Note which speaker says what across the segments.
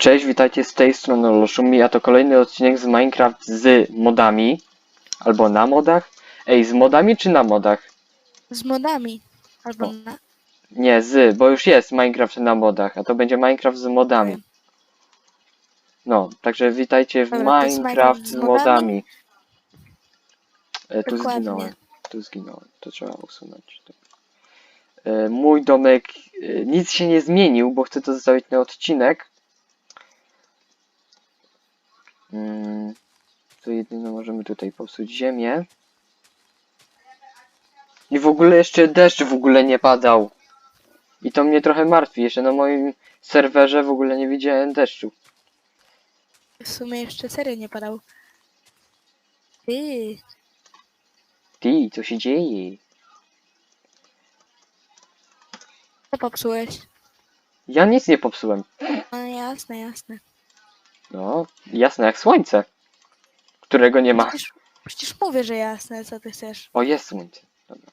Speaker 1: Cześć, witajcie z tej strony Loszumi, a to kolejny odcinek z Minecraft z modami. Albo na modach? Ej, z modami czy na modach?
Speaker 2: Z modami. Albo na...
Speaker 1: Nie, z, bo już jest Minecraft na modach, a to będzie Minecraft z modami. No, także witajcie w
Speaker 2: Dobra, to jest
Speaker 1: Minecraft z modami. E, tu
Speaker 2: Dokładnie.
Speaker 1: zginąłem, tu zginąłem, to trzeba usunąć. E, mój domek, e, nic się nie zmienił, bo chcę to zostawić na odcinek. Mm, to jedyne możemy tutaj popsuć ziemię. I w ogóle jeszcze deszcz w ogóle nie padał. I to mnie trochę martwi. Jeszcze na moim serwerze w ogóle nie widziałem deszczu.
Speaker 2: W sumie jeszcze serio nie padał. Ty,
Speaker 1: Ty, co się dzieje?
Speaker 2: co popsułeś?
Speaker 1: Ja nic nie popsułem.
Speaker 2: No jasne, jasne.
Speaker 1: No, jasne jak słońce. Którego nie ma.
Speaker 2: Przecież, przecież mówię, że jasne, co ty chcesz.
Speaker 1: O, jest słońce. Dobra.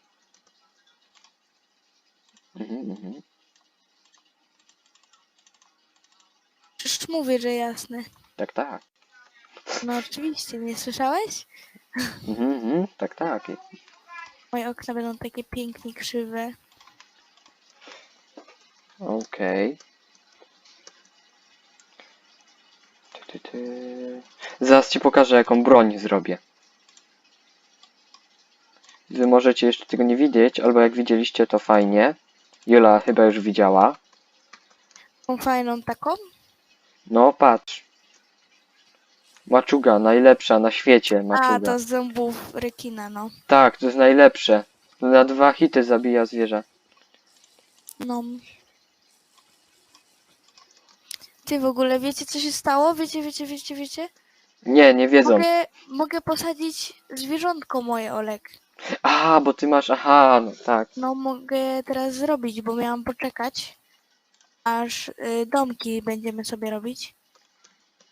Speaker 1: Mhm, mhm.
Speaker 2: Przecież mówię, że jasne.
Speaker 1: Tak, tak.
Speaker 2: No oczywiście, nie słyszałeś?
Speaker 1: Mhm, mhm. Tak, tak.
Speaker 2: Moje okna będą takie pięknie krzywe.
Speaker 1: Okej. Ty, ty. Zaraz ci pokażę, jaką broń zrobię. Wy możecie jeszcze tego nie widzieć, albo jak widzieliście, to fajnie. Jola chyba już widziała.
Speaker 2: Tą fajną taką?
Speaker 1: No, patrz. Maczuga, najlepsza na świecie
Speaker 2: A,
Speaker 1: maczuga.
Speaker 2: to z zębów rekina, no.
Speaker 1: Tak, to jest najlepsze. Na dwa hity zabija zwierzę.
Speaker 2: No. Ty w ogóle wiecie, co się stało? Wiecie, wiecie, wiecie, wiecie?
Speaker 1: Nie, nie wiedzą.
Speaker 2: Mogę, mogę posadzić zwierzątko moje, Olek.
Speaker 1: A, bo ty masz, aha, no tak.
Speaker 2: No mogę teraz zrobić, bo miałam poczekać, aż y, domki będziemy sobie robić.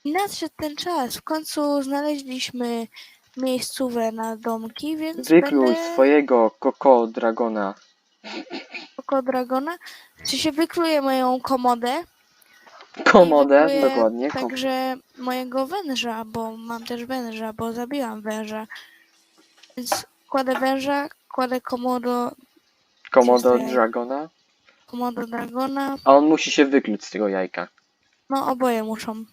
Speaker 2: I nadszedł ten czas. W końcu znaleźliśmy miejscówę na domki, więc
Speaker 1: Wykluj
Speaker 2: będę
Speaker 1: swojego koko dragona.
Speaker 2: oko dragona. Czy się wykluję moją komodę? I
Speaker 1: Komodę,
Speaker 2: wykluję
Speaker 1: dokładnie. Kom
Speaker 2: Także mojego węża, bo mam też węża, bo zabiłam węża. Więc kładę węża, kładę komodo,
Speaker 1: komodo dragona.
Speaker 2: komodo dragona.
Speaker 1: A on musi się wykluć z tego jajka.
Speaker 2: No, oboje muszą.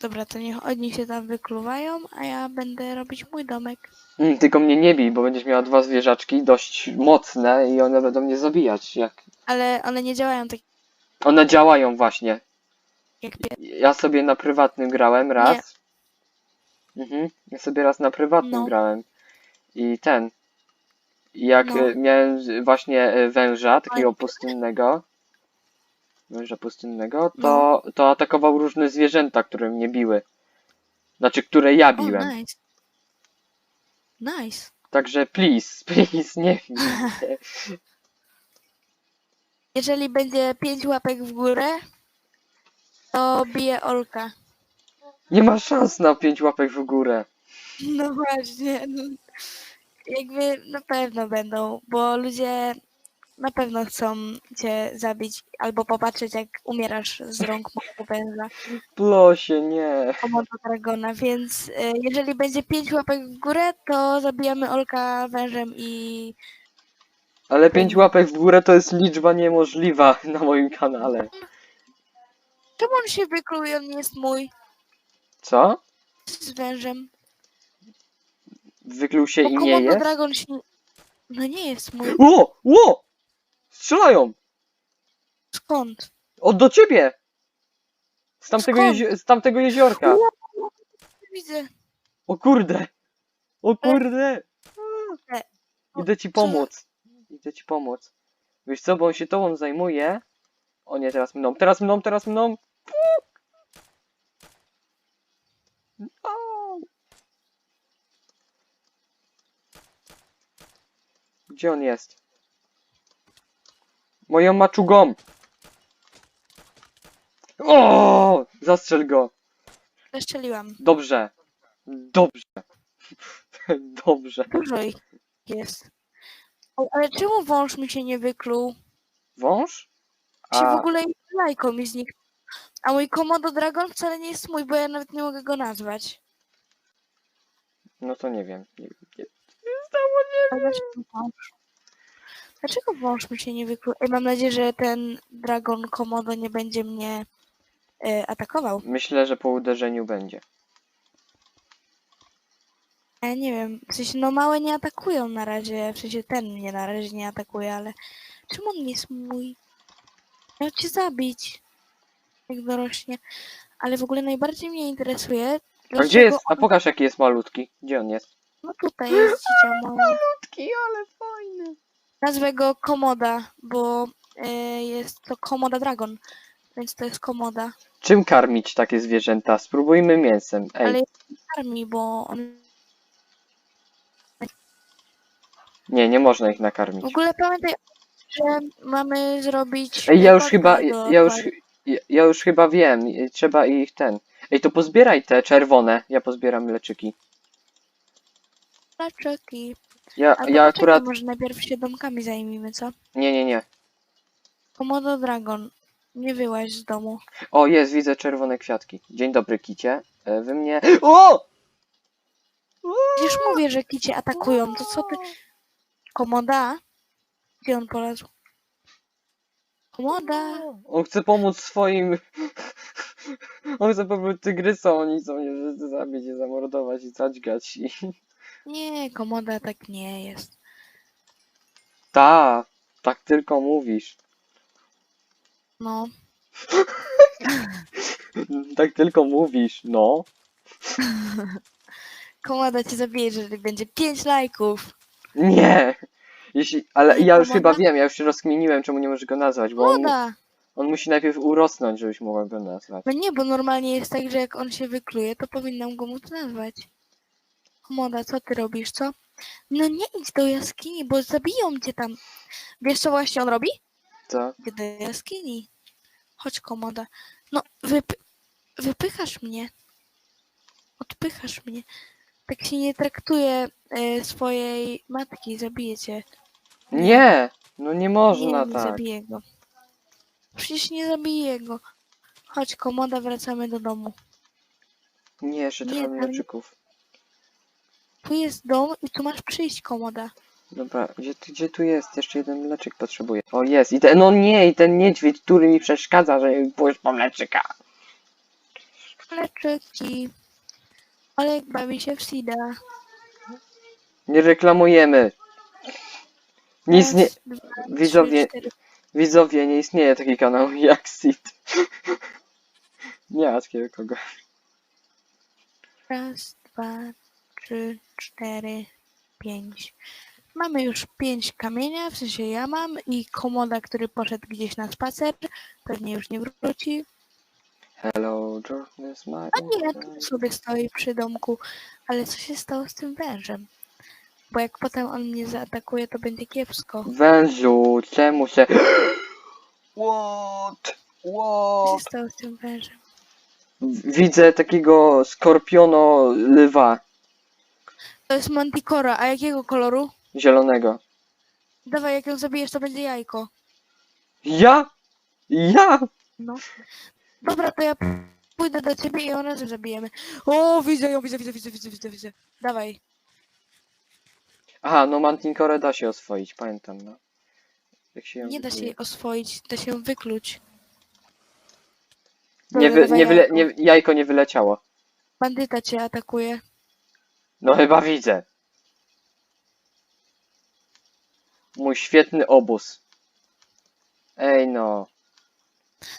Speaker 2: Dobra, to niech oni się tam wykluwają, a ja będę robić mój domek.
Speaker 1: Mm, tylko mnie nie bij, bo będziesz miała dwa zwierzaczki dość mocne i one będą mnie zabijać. Jak...
Speaker 2: Ale one nie działają tak
Speaker 1: One działają właśnie.
Speaker 2: jak pie...
Speaker 1: Ja sobie na prywatnym grałem raz. Mhm. Ja sobie raz na prywatnym
Speaker 2: No.
Speaker 1: grałem. I ten. i Jak
Speaker 2: No.
Speaker 1: e, miałem z- właśnie e, węża, takiego pustynnego. Węża pustynnego, to,
Speaker 2: No.
Speaker 1: to atakował różne zwierzęta, które mnie biły. Znaczy, które ja
Speaker 2: O,
Speaker 1: biłem.
Speaker 2: nice. Nice.
Speaker 1: Także please, please, nie bij.
Speaker 2: Jeżeli będzie pięć łapek w górę, to bije Olka.
Speaker 1: Nie ma szans na pięć łapek w górę.
Speaker 2: No właśnie. no. Jakby na pewno będą, bo ludzie na pewno chcą cię zabić albo popatrzeć jak umierasz z rąk mojego węża.
Speaker 1: Plosie, nie.
Speaker 2: Komodo Dragona, więc e, jeżeli będzie 5 łapek w górę, to zabijamy Olka wężem i
Speaker 1: Ale pięć łapek w górę to jest liczba niemożliwa na moim kanale.
Speaker 2: czemu on się wykluł i on nie jest mój
Speaker 1: Co?
Speaker 2: z wężem?
Speaker 1: Wykluł się
Speaker 2: Bo
Speaker 1: i nie
Speaker 2: Komodo
Speaker 1: jest?
Speaker 2: Dragon się... No nie jest mój.
Speaker 1: Ło! Ło! Strzelają!
Speaker 2: Skąd?
Speaker 1: O, do ciebie! Z tamtego,
Speaker 2: Skąd?
Speaker 1: jezi- z tamtego jeziorka.
Speaker 2: Widzę.
Speaker 1: O kurde! O kurde!
Speaker 2: E,
Speaker 1: Idę ci
Speaker 2: co
Speaker 1: pomóc. Idę ci pomóc. Wiesz co, bo on się tobą zajmuje. O nie, teraz mną, teraz mną, teraz mną. No. Gdzie on jest? Moją maczugą! O! Zastrzel go!
Speaker 2: Zaszczeliłam.
Speaker 1: Dobrze. Dobrze. Dobrze.
Speaker 2: Dużo ich jest. O, Ale czemu wąż mi się nie wykluł?
Speaker 1: Wąż?
Speaker 2: Się w
Speaker 1: A,
Speaker 2: ogóle lajko mi zniknął. A mój Komodo Dragon wcale nie jest mój, bo ja nawet nie mogę go nazwać.
Speaker 1: no to nie wiem. Nie, nie.
Speaker 2: A Dlaczego wąż? Dlaczego wąż mi się nie wykluł? Ej, mam nadzieję, że ten Dragon Komodo nie będzie mnie e, atakował.
Speaker 1: Myślę, że po uderzeniu będzie.
Speaker 2: Ja nie wiem, w sensie no małe nie atakują na razie, w sensie ten mnie na razie nie atakuje, ale czemu on nie jest mój? Miał cię zabić, jak dorośnie. Ale w ogóle najbardziej mnie interesuje,
Speaker 1: A
Speaker 2: dlaczego
Speaker 1: gdzie jest? A
Speaker 2: on-
Speaker 1: pokaż jaki jest malutki. Gdzie on jest?
Speaker 2: No tutaj jest dziecię. Nazwę go Komoda, bo e, jest to Komoda Dragon, więc to jest Komoda.
Speaker 1: Czym karmić takie zwierzęta? Spróbujmy mięsem. Ej,
Speaker 2: Ale armii, bo on...
Speaker 1: nie, nie można ich
Speaker 2: W
Speaker 1: nakarmić.
Speaker 2: ogóle pamiętaj, że mamy zrobić...
Speaker 1: Ej, ja już chyba, ja już,
Speaker 2: akwarii.
Speaker 1: ja, ja już chyba wiem. i Trzeba ich ten. Ej, to pozbieraj te czerwone. Ja pozbieram leczyki.
Speaker 2: Leczyki.
Speaker 1: Ja,
Speaker 2: Albo
Speaker 1: ja
Speaker 2: poczekaj,
Speaker 1: akurat,
Speaker 2: może najpierw się domkami zajmijmy, co?
Speaker 1: nie, nie, nie.
Speaker 2: Komodo Dragon, nie wyłaź z domu.
Speaker 1: O, jest, widzę czerwone kwiatki. Dzień dobry, kicie. E, Wy mnie... O!
Speaker 2: Przecież mówię, że kicie atakują, to co ty... Komoda? Gdzie on polazł? Komoda!
Speaker 1: On chce pomóc swoim... On chce pomóc tygrysom, oni chcą mnie wszyscy zabić i zamordować i zadźgać i...
Speaker 2: Nie, komoda tak nie jest.
Speaker 1: Ta, tak tylko mówisz.
Speaker 2: No,
Speaker 1: Tak tylko mówisz, no.
Speaker 2: komoda cię zabije, jeżeli będzie 5 lajków.
Speaker 1: Nie! Jeśli, ale ja już
Speaker 2: pomaga?
Speaker 1: chyba wiem, ja już się rozkminiłem, czemu nie możesz go nazwać, bo on,
Speaker 2: Komoda!
Speaker 1: on musi najpierw urosnąć, żebyś mogła go nazwać.
Speaker 2: No nie, bo normalnie jest tak, że jak on się wykluje, to powinnam go móc nazwać. Komoda, co ty robisz, co? No nie idź do jaskini, bo zabiją cię tam. Wiesz co właśnie on robi?
Speaker 1: Co?
Speaker 2: Idzie do jaskini. Chodź, komoda. No, wypy wypychasz mnie. Odpychasz mnie. Tak się nie traktuje e, swojej matki, zabije cię.
Speaker 1: Nie! No nie można
Speaker 2: nie, nie
Speaker 1: tak.
Speaker 2: zabiję go. Przecież nie zabiję go. Chodź, komoda, wracamy do domu.
Speaker 1: Nie, jeszcze
Speaker 2: Nie,
Speaker 1: trochę
Speaker 2: tam-. Tu jest dom i tu masz przyjść, komoda.
Speaker 1: Dobra, gdzie, tu- gdzie tu jest? Jeszcze jeden mleczyk potrzebuję. O, jest. I ten, no nie, i ten niedźwiedź, który mi przeszkadza, że pójść po mleczyka.
Speaker 2: Leczyki. Olek bawi się w Sida.
Speaker 1: Nie reklamujemy. Nic nie...
Speaker 2: Raz, dwa,
Speaker 1: Widzowie,
Speaker 2: cztery.
Speaker 1: widzowie, nie istnieje taki kanał jak Sid. Nie ma takiego kogo.
Speaker 2: Raz, dwa, trzy, cztery, pięć. Mamy już pięć kamienia, w sensie ja mam i komoda, który poszedł gdzieś na spacer. Pewnie już nie wróci.
Speaker 1: Hello, darkness, my
Speaker 2: A nie, tu sobie stoi przy domku. Ale co się stało z tym wężem? Bo jak potem on mnie zaatakuje, to będzie kiepsko.
Speaker 1: Wężu, czemu się... What?
Speaker 2: Co
Speaker 1: What?
Speaker 2: się stało z tym wężem?
Speaker 1: Widzę takiego skorpiono lwa
Speaker 2: To jest Manticora, a jakiego koloru?
Speaker 1: zielonego.
Speaker 2: Dawaj, jak ją zabijesz, to będzie jajko.
Speaker 1: Ja? Ja?
Speaker 2: No. Dobra, to ja pójdę do ciebie i ją razem zabijemy. O, widzę ją, widzę, widzę, widzę, widzę, widzę, widzę. Dawaj.
Speaker 1: Aha, no Mantincore da się oswoić, pamiętam, no. Jak się ją
Speaker 2: Nie da się jej oswoić, da się ją wykluć.
Speaker 1: Nie,
Speaker 2: Dobra,
Speaker 1: wy,
Speaker 2: dawaj
Speaker 1: nie, wyle,
Speaker 2: jajko.
Speaker 1: nie, jajko nie wyleciało.
Speaker 2: Bandyta cię atakuje.
Speaker 1: No chyba widzę. Mój świetny obóz. Ej no.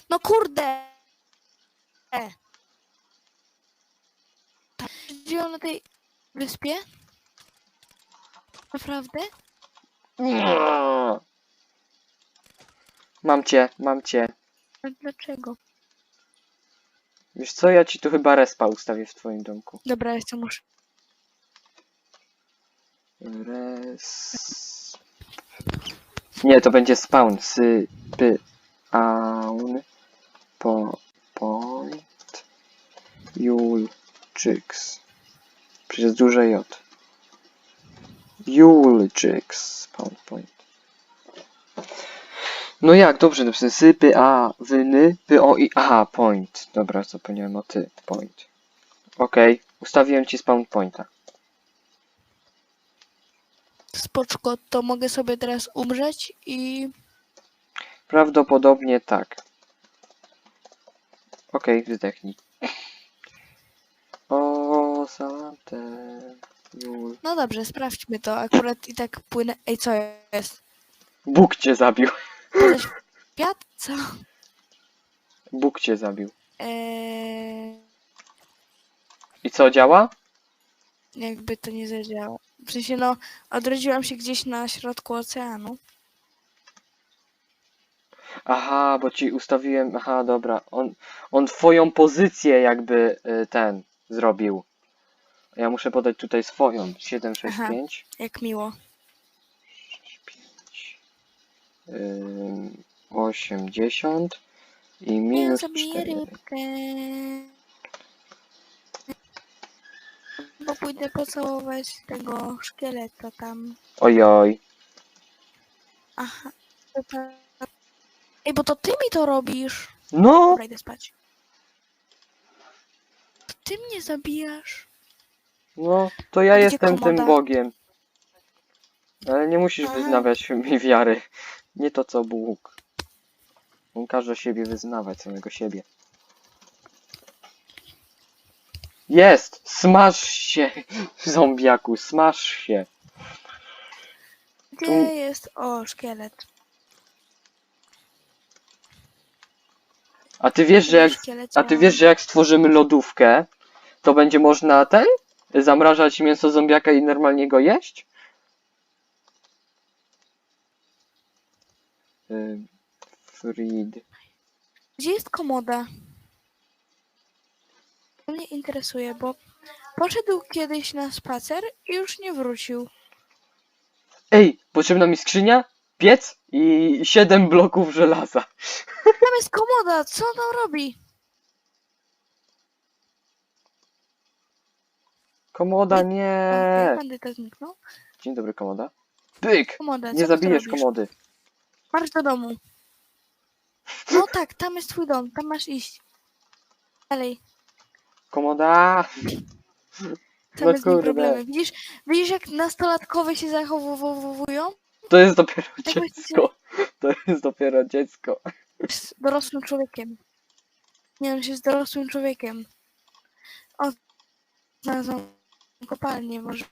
Speaker 2: No kurde! E. Gdzie on na tej wyspie? Naprawdę?
Speaker 1: Mam cię, mam cię.
Speaker 2: A dlaczego?
Speaker 1: Wiesz co, ja ci tu chyba respa ustawię w twoim domku.
Speaker 2: Dobra, jeszcze muszę.
Speaker 1: Res... Nie, to będzie spawn. Sy, py, po, point, jul, czyks. Przez duże J. Jul, czyks, spawn point. No jak, dobrze napisałem. Sy, py, a, wy, ny, py, o, i, aha, point. Dobra, zapomniałem o ty, point. Okej, ustawiłem ci spawn pointa.
Speaker 2: Spoczko, to mogę sobie teraz umrzeć i...
Speaker 1: Prawdopodobnie tak. Okej, zdechnij. O, Santę. Jul.
Speaker 2: No dobrze, sprawdźmy to. Akurat i tak płynę... Ej, co jest?
Speaker 1: Bóg cię zabił.
Speaker 2: Świat? Co?
Speaker 1: Bóg cię zabił.
Speaker 2: Eee,
Speaker 1: I co, działa?
Speaker 2: jakby to nie zadziałało. W sensie, no, odrodziłam się gdzieś na środku oceanu.
Speaker 1: Aha, bo ci ustawiłem. Aha, dobra. On, on twoją pozycję jakby y, ten zrobił. Ja muszę podać tutaj swoją. 765.
Speaker 2: Jak miło.
Speaker 1: 65. Ym, 80 i minus
Speaker 2: zabiję
Speaker 1: 4.
Speaker 2: rybkę. Bo pójdę pocałować tego szkieleta tam.
Speaker 1: Ojoj.
Speaker 2: Aha. Ej, bo to ty mi to robisz.
Speaker 1: No!
Speaker 2: Dobra, idę spać. To ty mnie zabijasz.
Speaker 1: No, to ja
Speaker 2: Gdzie
Speaker 1: jestem tym
Speaker 2: komoda?
Speaker 1: Bogiem. Ale nie musisz
Speaker 2: Aha.
Speaker 1: wyznawać mi wiary. Nie to co Bóg. On każe siebie wyznawać, samego siebie. Jest! Smaż się! Zombiaku, smaż się!
Speaker 2: Gdzie
Speaker 1: Tu-
Speaker 2: jest? O, szkielet.
Speaker 1: A ty wiesz, że jak, a ty wiesz, że jak stworzymy lodówkę, to będzie można ten? Zamrażać mięso zombiaka i normalnie go jeść? Ym, Freed.
Speaker 2: Gdzie jest komoda? To mnie interesuje, bo poszedł kiedyś na spacer i już nie wrócił.
Speaker 1: Ej, potrzebna mi skrzynia, piec i 7 bloków żelaza.
Speaker 2: Tam jest komoda, co on tam robi?
Speaker 1: Komoda, nie.
Speaker 2: bandyta zniknął.
Speaker 1: Dzień dobry, komoda. Pyk!
Speaker 2: Komoda, co
Speaker 1: Nie
Speaker 2: ty
Speaker 1: zabijesz
Speaker 2: robisz?
Speaker 1: komody.
Speaker 2: Marsz do domu. No tak, tam jest twój dom, tam masz iść. Dalej,
Speaker 1: Komoda!
Speaker 2: same
Speaker 1: No kurde.
Speaker 2: problemy. Widzisz, widzisz jak nastolatkowie się zachowują?
Speaker 1: To jest dopiero
Speaker 2: Tak właśnie-
Speaker 1: dziecko. To jest dopiero dziecko.
Speaker 2: z dorosłym człowiekiem. Nie, on się z dorosłym człowiekiem. O, znalazłam kopalnię może.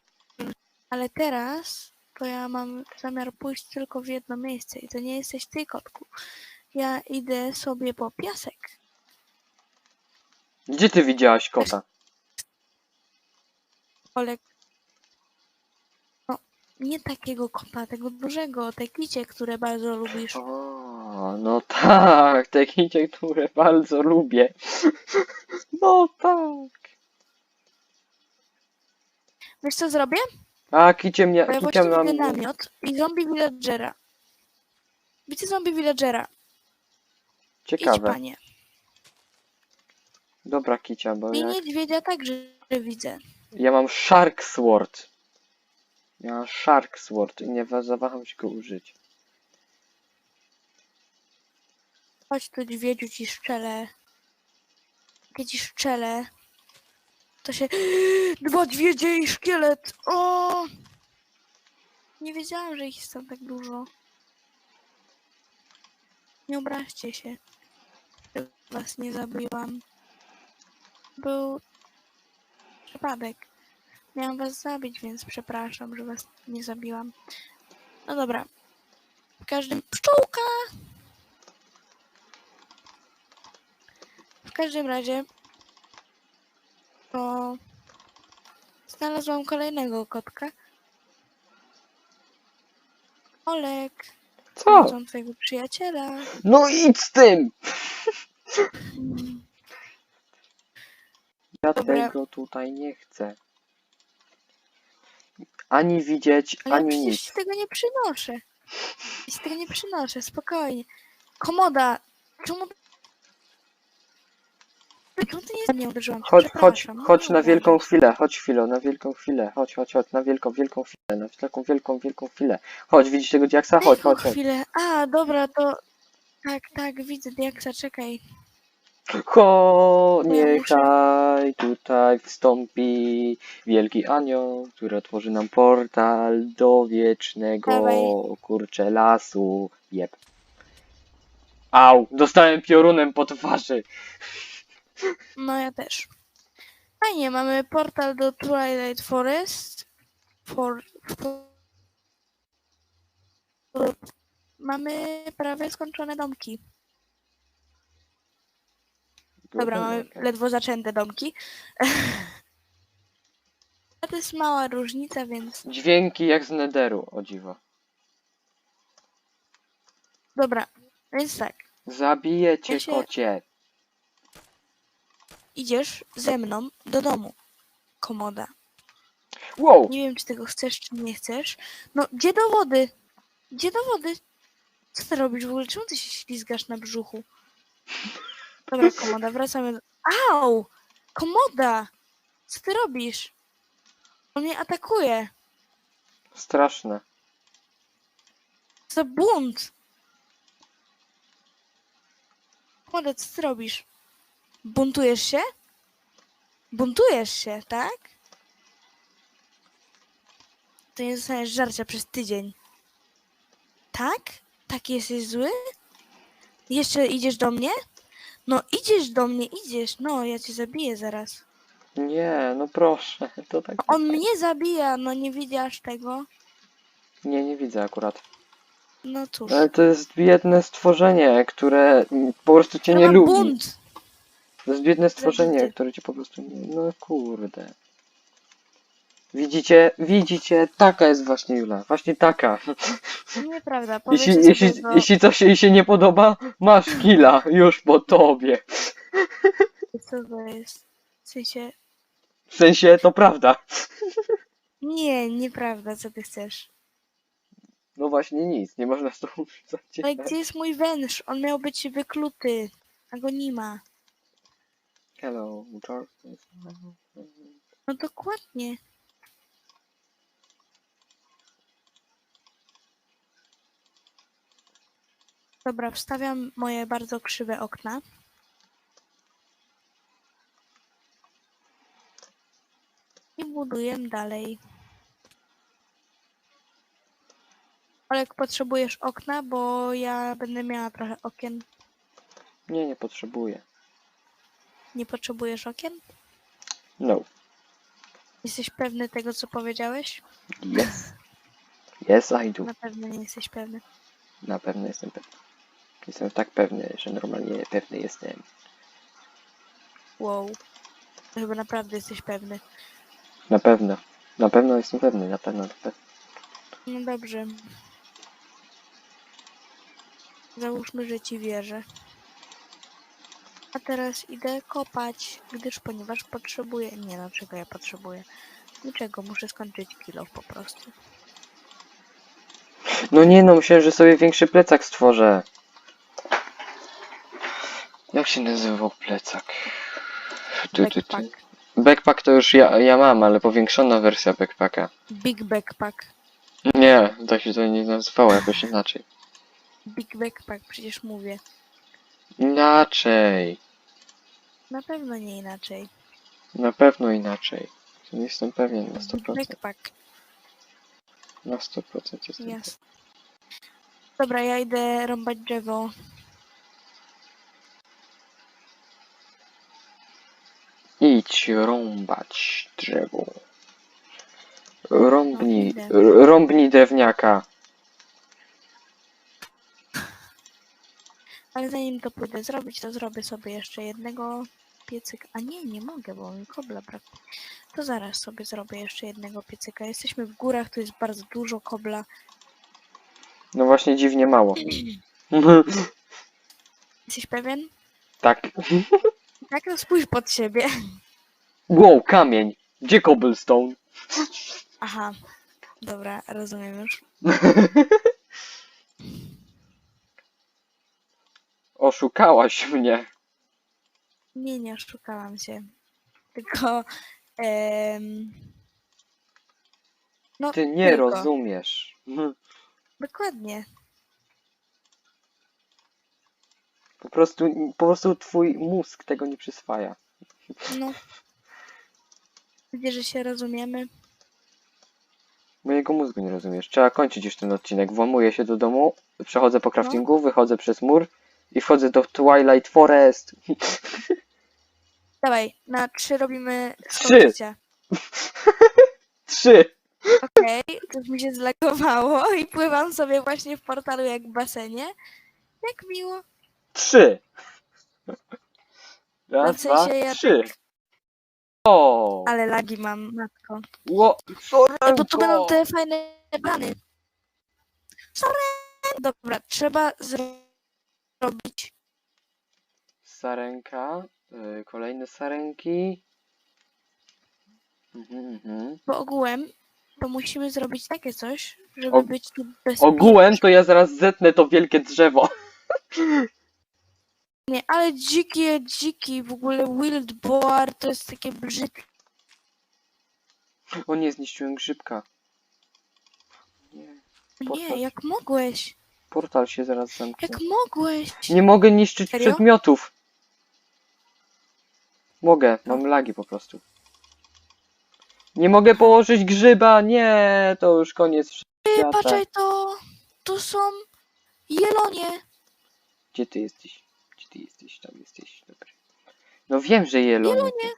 Speaker 2: Ale teraz to ja mam zamiar pójść tylko w jedno miejsce i to nie jesteś ty, kotku. Ja idę sobie po piasek.
Speaker 1: Gdzie ty widziałaś kota?
Speaker 2: Olek. No, nie takiego kota, tego dużego, te kicie, które bardzo lubisz.
Speaker 1: O, no tak, te kicie, które bardzo lubię. No tak.
Speaker 2: Wiesz co zrobię?
Speaker 1: A kicie mnie,
Speaker 2: Bo ja
Speaker 1: kicia mam...
Speaker 2: widzę namiot i zombie villagera. Widzę zombie villagera. Idź
Speaker 1: Ciekawe.
Speaker 2: panie.
Speaker 1: Dobra kicia, bo
Speaker 2: I
Speaker 1: jak...
Speaker 2: niedźwiedzia także widzę.
Speaker 1: Ja mam Shark Sword. Ja mam Shark Sword i nie wa- zawaham się go użyć.
Speaker 2: Chodź tu dźwiedziu ci szczelę. Jakie ci szczelę. To się... Dwa dźwiedzie i szkielet! O! Nie wiedziałam, że ich jest tam tak dużo. Nie obraźcie się. że Was nie zabiłam. Był przypadek. Miałam was zabić, więc przepraszam, że was nie zabiłam. No dobra. W każdym... Pszczółka! W każdym razie to znalazłam kolejnego kotka. Olek,
Speaker 1: Co?
Speaker 2: znalazłam twojego przyjaciela.
Speaker 1: No idź z tym! Ja
Speaker 2: Dobra.
Speaker 1: tego tutaj nie chcę. Ani widzieć,
Speaker 2: Ale ja
Speaker 1: ani
Speaker 2: przecież
Speaker 1: nic.
Speaker 2: tego nie przynoszę. Ja tego nie przynoszę, spokojnie. Komoda, czemu... Czemu ty nie, nie uderzyłam?
Speaker 1: Chodź, chodź,
Speaker 2: Przepraszam,
Speaker 1: chodź na wielką chwilę, chodź chwilę, na wielką chwilę, chodź, chodź, chodź, na wielką, wielką chwilę, na taką wielką, wielką chwilę. Chodź, widzisz tego diaksa? Chodź, chodź, chodź.
Speaker 2: chwilę. A, dobra, to Tak, tak, widzę Diaksa, czekaj.
Speaker 1: Ho, niechaj tutaj wstąpi wielki anioł, który otworzy nam portal do wiecznego
Speaker 2: Dawaj.
Speaker 1: kurcze lasu. Jeb. Au, dostałem piorunem po twarzy.
Speaker 2: No ja też. Fajnie, mamy portal do Twilight Forest. For, for, mamy prawie skończone domki. Dobra, mamy ledwo zaczęte domki. A to jest mała różnica, więc
Speaker 1: Dźwięki jak z nederu, o dziwo.
Speaker 2: dobra. Więc tak,
Speaker 1: Zabiję cię,
Speaker 2: Ja się-
Speaker 1: kocie.
Speaker 2: idziesz ze mną do domu. Komoda.
Speaker 1: Wow,
Speaker 2: Nie wiem, czy tego chcesz, czy nie chcesz. No, gdzie do wody? Gdzie do wody? Co ty robisz w ogóle? Czemu ty się ślizgasz na brzuchu? Dobra, komoda, wracamy do... Au! Komoda! Co ty robisz? On mnie atakuje.
Speaker 1: straszne.
Speaker 2: Za bunt! Komoda, co ty robisz? Buntujesz się? Buntujesz się, tak? To nie dostaniesz żarcia przez tydzień. Tak? Taki jesteś zły? Jeszcze idziesz do mnie? No idziesz do mnie, idziesz. No, ja cię zabiję zaraz.
Speaker 1: Nie, no proszę, to tak.
Speaker 2: On mnie zabija, no nie widziasz tego?
Speaker 1: Nie, nie widzę akurat.
Speaker 2: No cóż.
Speaker 1: Ale to jest biedne stworzenie, które po prostu cię nie lubi.
Speaker 2: bunt.
Speaker 1: To jest biedne stworzenie, które cię po prostu nie... No kurde. Widzicie, widzicie, taka jest właśnie Jula, właśnie taka.
Speaker 2: Nieprawda, powiedz
Speaker 1: Jeśli,
Speaker 2: sobie
Speaker 1: jeśli,
Speaker 2: do...
Speaker 1: jeśli coś jej się nie podoba, masz killa już po tobie.
Speaker 2: Co to jest? W sensie...
Speaker 1: W sensie, to prawda.
Speaker 2: Nie, nieprawda, co ty chcesz.
Speaker 1: No właśnie nic, nie można z tobą
Speaker 2: Ale
Speaker 1: zacierać.
Speaker 2: gdzie jest mój węż? On miał być wykluty, a go nie ma.
Speaker 1: Hello, darkness.
Speaker 2: No dokładnie. Dobra, wstawiam moje bardzo krzywe okna. I buduję dalej. Olek, potrzebujesz okna, bo ja będę miała trochę okien.
Speaker 1: Nie, nie potrzebuję.
Speaker 2: Nie potrzebujesz okien?
Speaker 1: No.
Speaker 2: Jesteś pewny tego, co powiedziałeś?
Speaker 1: Yes. Yes, I do.
Speaker 2: Na pewno nie jesteś pewny.
Speaker 1: Na pewno jestem pewny. Jestem tak pewny, że normalnie pewny jestem.
Speaker 2: Wow. Chyba naprawdę jesteś pewny.
Speaker 1: Na pewno. Na pewno jestem pewny, na pewno. Na pewno.
Speaker 2: No dobrze. Załóżmy, że ci wierzę. A teraz idę kopać, gdyż ponieważ potrzebuję... Nie no, czego ja potrzebuję? Niczego, muszę skończyć kilo po prostu.
Speaker 1: No nie no, myślałem, że sobie większy plecak stworzę. Jak się nazywał plecak? Tu, tu, tu.
Speaker 2: Backpack.
Speaker 1: Backpack to już ja, ja mam, ale powiększona wersja backpacka.
Speaker 2: Big backpack.
Speaker 1: Nie, tak się to nie nazywało jakoś inaczej.
Speaker 2: Big backpack, przecież mówię.
Speaker 1: Inaczej.
Speaker 2: Na pewno nie inaczej.
Speaker 1: Na pewno inaczej. Nie Jestem pewien na
Speaker 2: Big
Speaker 1: 100%.
Speaker 2: backpack,
Speaker 1: Na 100% jestem pewien.
Speaker 2: jasne. Dobra, ja idę rąbać drzewo.
Speaker 1: Idź rąbać drzewo. Rąbnij,
Speaker 2: No, idę.
Speaker 1: r- rąbnij drewniaka.
Speaker 2: Ale zanim to pójdę zrobić, to zrobię sobie jeszcze jednego piecyka. A nie, nie mogę, bo mi kobla brakuje. To zaraz sobie zrobię jeszcze jednego piecyka. Jesteśmy w górach, tu jest bardzo dużo kobla.
Speaker 1: No właśnie dziwnie mało.
Speaker 2: Jesteś pewien?
Speaker 1: tak.
Speaker 2: Tak, no spójrz pod siebie.
Speaker 1: Wow, kamień. Gdzie cobblestone?
Speaker 2: Aha, dobra, rozumiem już.
Speaker 1: Oszukałaś mnie.
Speaker 2: Nie, nie oszukałam się. Tylko... em, no,
Speaker 1: Ty nie
Speaker 2: tylko.
Speaker 1: rozumiesz.
Speaker 2: Dokładnie.
Speaker 1: Po prostu, po prostu twój mózg tego nie przyswaja.
Speaker 2: No. Widzę, że się rozumiemy.
Speaker 1: Mojego mózgu nie rozumiesz. Trzeba kończyć już ten odcinek. Włamuję się do domu, przechodzę po craftingu, wychodzę przez mur i wchodzę do Twilight Forest.
Speaker 2: Dawaj, na trzy robimy
Speaker 1: Trzy. Trzy!
Speaker 2: Okej, coś mi się zlagowało i pływam sobie właśnie w portalu jak w basenie. Jak miło.
Speaker 1: Trzy!
Speaker 2: No
Speaker 1: Raz,
Speaker 2: w sensie
Speaker 1: dwa,
Speaker 2: ja
Speaker 1: trzy!
Speaker 2: tak,
Speaker 1: O!
Speaker 2: ale lagi mam, matko.
Speaker 1: Ło!
Speaker 2: No bo tu będą
Speaker 1: Sorenko!
Speaker 2: te fajne plany. Sorry. Dobra, trzeba zrobić.
Speaker 1: Sarenka, y, kolejne sarenki. Mhm, mhm.
Speaker 2: Bo ogółem to musimy zrobić takie coś, żeby
Speaker 1: Og-
Speaker 2: być tu bezpiecznie.
Speaker 1: Ogółem to ja zaraz zetnę to wielkie drzewo.
Speaker 2: Nie, ale dzikie, dziki, w ogóle wild boar to jest takie brzydkie.
Speaker 1: O nie, zniszczyłem grzybka. Nie, Portal.
Speaker 2: Nie, jak mogłeś?
Speaker 1: portal się zaraz zamknie.
Speaker 2: Jak mogłeś?
Speaker 1: Nie mogę niszczyć
Speaker 2: Serio?
Speaker 1: przedmiotów. Mogę, mam lagi po prostu. Nie mogę położyć grzyba, nie, to już koniec
Speaker 2: Ty,
Speaker 1: świata.
Speaker 2: patrzaj to, to są jelonie.
Speaker 1: Gdzie ty jesteś? Ty jesteś? Tam jesteś, dobry. No wiem, że jelonie.
Speaker 2: Jelonie.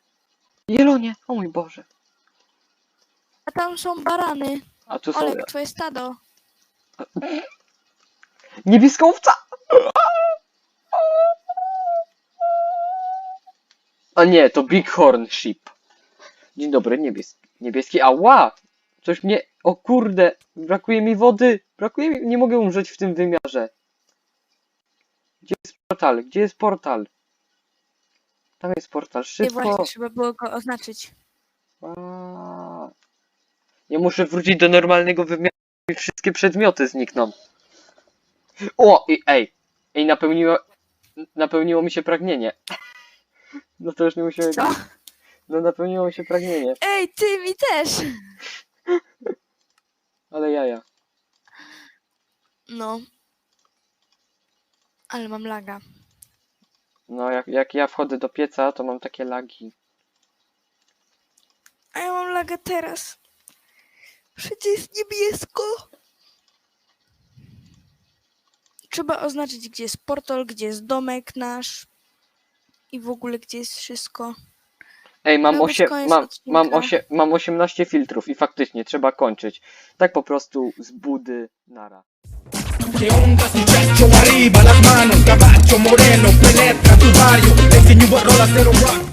Speaker 1: Jelonie, o mój Boże.
Speaker 2: A tam są barany.
Speaker 1: A tu są
Speaker 2: Olek, twoje stado.
Speaker 1: Niebieskowca! A nie, to Bighorn Sheep. Dzień dobry, niebieski. Niebieski, ała! Coś mnie... O kurde, brakuje mi wody. Brakuje mi... Nie mogę umrzeć w tym wymiarze. Gdzie jest portal? Gdzie jest portal? Tam jest portal,
Speaker 2: Nie,
Speaker 1: szybko.
Speaker 2: właśnie, trzeba było go oznaczyć.
Speaker 1: A. Nie muszę wrócić do normalnego wymiaru i wszystkie przedmioty znikną. O! I, ej! Ej, napełniło, napełniło mi się pragnienie. No to już nie musimy...
Speaker 2: Co?
Speaker 1: No napełniło mi się pragnienie,
Speaker 2: Ej, ty mi też!
Speaker 1: ale jaja.
Speaker 2: No. Ale mam laga.
Speaker 1: No jak, jak ja wchodzę do pieca, to mam takie lagi.
Speaker 2: A ja mam laga teraz. Wszędzie jest niebiesko. Trzeba oznaczyć, gdzie jest portal, gdzie jest domek nasz. I w ogóle, gdzie jest wszystko.
Speaker 1: Ej, mam,
Speaker 2: Miał być
Speaker 1: osie,
Speaker 2: koniec
Speaker 1: mam,
Speaker 2: odcinka.
Speaker 1: mam, osie, mam 18 filtrów i faktycznie trzeba kończyć. Tak po prostu z budy nara.
Speaker 3: Que onda si pecho arriba las manos, caballo moreno penetra tu barrio, enseñó a rolas los rock.